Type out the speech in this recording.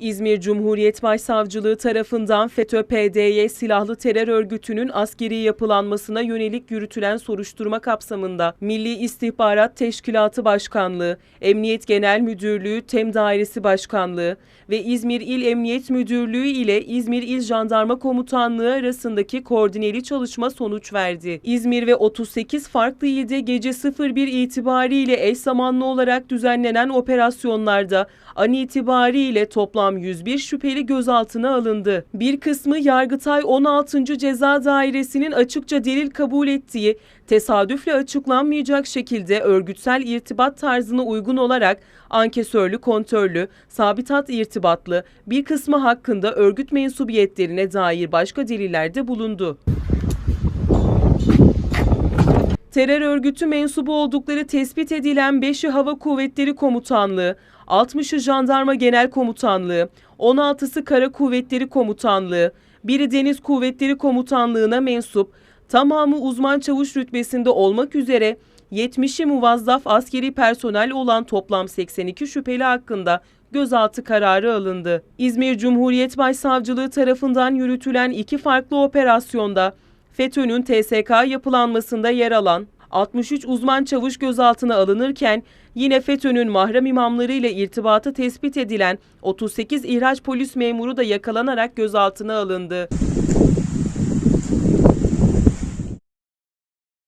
İzmir Cumhuriyet Başsavcılığı tarafından FETÖ-PDY silahlı terör örgütünün askeri yapılanmasına yönelik yürütülen soruşturma kapsamında Milli İstihbarat Teşkilatı Başkanlığı, Emniyet Genel Müdürlüğü Tem Dairesi Başkanlığı ve İzmir İl Emniyet Müdürlüğü ile İzmir İl Jandarma Komutanlığı arasındaki koordineli çalışma sonuç verdi. İzmir ve 38 farklı ilde gece 01 itibariyle eş zamanlı olarak düzenlenen operasyonlarda an itibariyle toplam 101 şüpheli gözaltına alındı. Bir kısmı Yargıtay 16. Ceza Dairesi'nin açıkça delil kabul ettiği, tesadüfle açıklanmayacak şekilde örgütsel irtibat tarzına uygun olarak ankesörlü kontörlü, sabitat irtibatlı, bir kısmı hakkında örgüt mensubiyetlerine dair başka delillerde bulundu. Terör örgütü mensubu oldukları tespit edilen 5'i Hava Kuvvetleri Komutanlığı, 60'ı Jandarma Genel Komutanlığı, 16'sı Kara Kuvvetleri Komutanlığı, biri Deniz Kuvvetleri Komutanlığı'na mensup, tamamı uzman çavuş rütbesinde olmak üzere 70'i muvazzaf askeri personel olan toplam 82 şüpheli hakkında gözaltı kararı alındı. İzmir Cumhuriyet Başsavcılığı tarafından yürütülen iki farklı operasyonda FETÖ'nün TSK yapılanmasında yer alan 63 uzman çavuş gözaltına alınırken yine FETÖ'nün mahrem imamları ile irtibatı tespit edilen 38 ihraç polis memuru da yakalanarak gözaltına alındı.